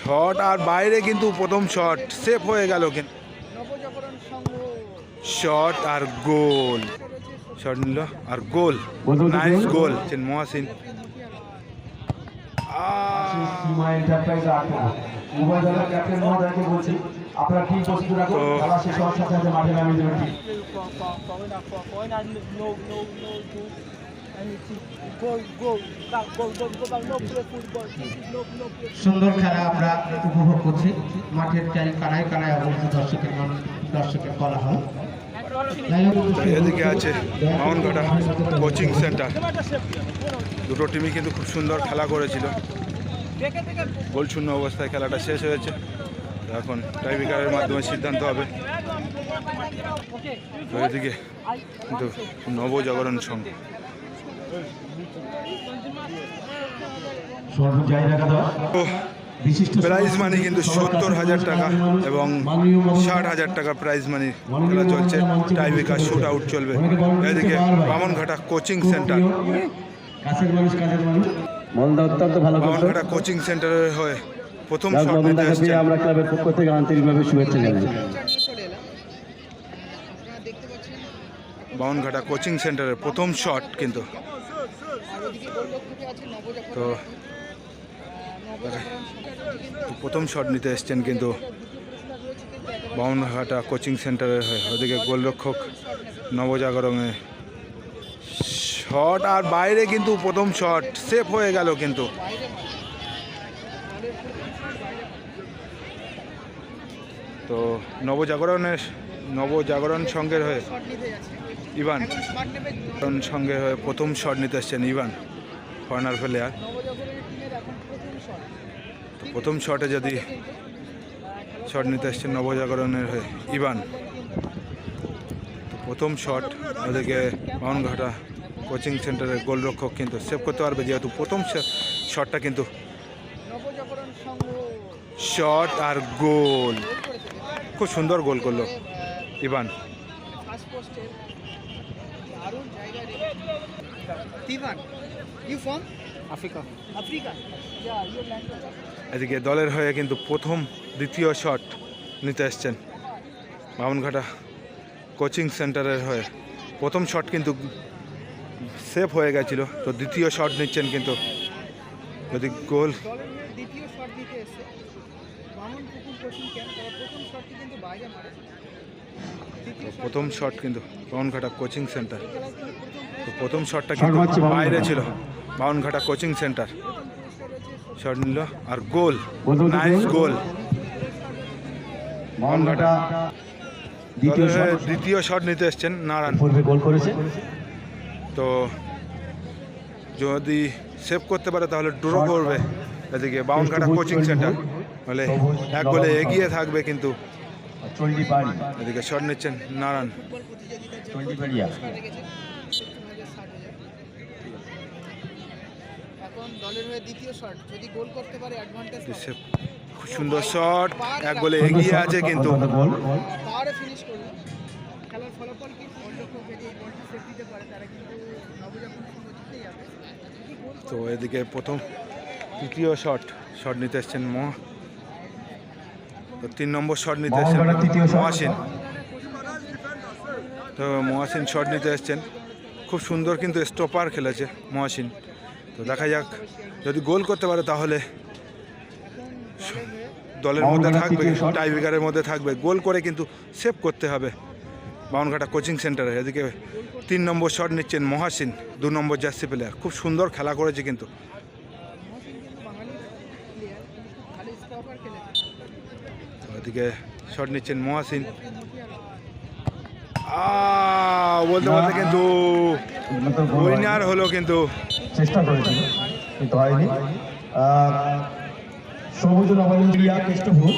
Shot আর বাইরে কিন্তু প্রথম শট। সেফ হয়ে গেল কিন্তু। শট আর গোল। শট নিল আর গোল। নাইস গোল। মহাসিন। আপনারা সুন্দর খেলা আমরা উপভোগ করছি। মাঠের চারি কানায় কানায় অবস্থিত দর্শকের দর্শকের যাই এদিকে আছে কোচিং সেন্টার দুটো টিমই কিন্তু খুব সুন্দর খেলা করেছিল। দেখে দেখে গোল শূন্য অবস্থায় খেলাটা শেষ হয়েছে। এখন টাইব্রেকারের মাধ্যমে সিদ্ধান্ত হবে। এদিকে কিন্তু নবজাগরণ সংঘ। প্রাইজ মানি কিন্তু সত্তর হাজার টাকা এবং ষাট হাজার টাকা প্রাইজ মানি খেলা চলছে। টাইব্রেকার শুট আউট চলবে। এদিকে Bamanghata coaching centre Bamanghata coaching সেন্টারের হয়ে প্রথম আমরা ক্লাবের পক্ষ থেকে আন্তরিকভাবে শুভেচ্ছা জানাই। বামনঘাটা কোচিং সেন্টারের প্রথম শট কিন্তু। তো প্রথম শট নিতে এসছেন কিন্তু বামনঘাটা কোচিং সেন্টারের হয়ে ওদিকে গোলরক্ষক নবজাগরণে শট আর বাইরে কিন্তু প্রথম শট সেফ হয়ে গেল কিন্তু। তো নবজাগরণের নবজাগরণ সংঘের হয়ে ইভান। সংঘের হয়ে প্রথম শট নিতে এসছেন ইভান কর্নার প্লেয়ার প্রথম শটে যদি শট নিতে এসছেন নবজাগরণের হয়ে ইভান প্রথম শট ওদেরকে বাউনঘাটা কোচিং সেন্টারের গোলরক্ষক কিন্তু সেভ করতে পারবে, যেহেতু প্রথম শটটা কিন্তু শট আর গোল। খুব সুন্দর গোল করল ইভান। দারুণ জায়গা তিভান you from Africa. Africa. Yeah you land এদিকে দলের হয়ে কিন্তু প্রথম দ্বিতীয় শট নিতে এসছেন। বামনঘাটা কোচিং সেন্টারের হয়ে। প্রথম শট কিন্তু সেফ হয়ে গেছিল। তো দ্বিতীয় শট নিচ্ছেন কিন্তু যদি গোল দলের হয়ে দ্বিতীয় শট দিতে এসেছে বামন পুকুর কোচিং ক্যাম্প তারা প্রথম শটটি কিন্তু বাইরে মারে দ্বিতীয় প্রথম শট কিন্তু বামনঘাটা কোচিং সেন্টার। প্রথম তো প্রথম শটটা কিন্তু বাইরে ছিল। Bamanghata coaching centre. শট নিল আর গোল। নাইস গোল। মহানঘাটা দ্বিতীয় শট। নিতে এসছেন নারায়ণ। গোল করেছে। তো যদি সেভ করতে পারে তাহলে ড্র করবে। এদিকে বাউনঘাটা কোচিং সেন্টার বলে এক গোলে এগিয়ে থাকবে কিন্তু। এদিকে শট নিচ্ছেন নারায়ণ। খুব সুন্দর শট এক গোলে এগিয়ে আছে কিন্তু। তো এদিকে প্রথম তৃতীয় শট শট নিতে এসছেন ম তো তিন নম্বর শট নিতে এসছেন মহাসিন। তো মহাসিন শট নিতে এসছেন। খুব সুন্দর কিন্তু স্টপার খেলেছে মহাসিন। তো দেখা যাক যদি গোল করতে পারে তাহলে দলের মধ্যে থাকবে। টাইব্রেকারের মধ্যে থাকবে। গোল করে কিন্তু সেভ করতে হবে বাউনঘাটা কোচিং সেন্টারে এদিকে তিন নম্বর শট নিচ্ছেন মহাসিন দু নম্বর জার্সি প্লেয়ার খুব সুন্দর খেলা করেছে কিন্তু মহসিন কিন্তু বাঙালি প্লেয়ার কিন্তু এদিকে শট নিচ্ছেন মহাসিন। বলতে বলতে কিন্তু। উইনার হলো কিন্তু। চেষ্টা করেছিল কিন্তু হয়নি। সবুজ নবায়ন ক্রিয়া কেষ্টভূত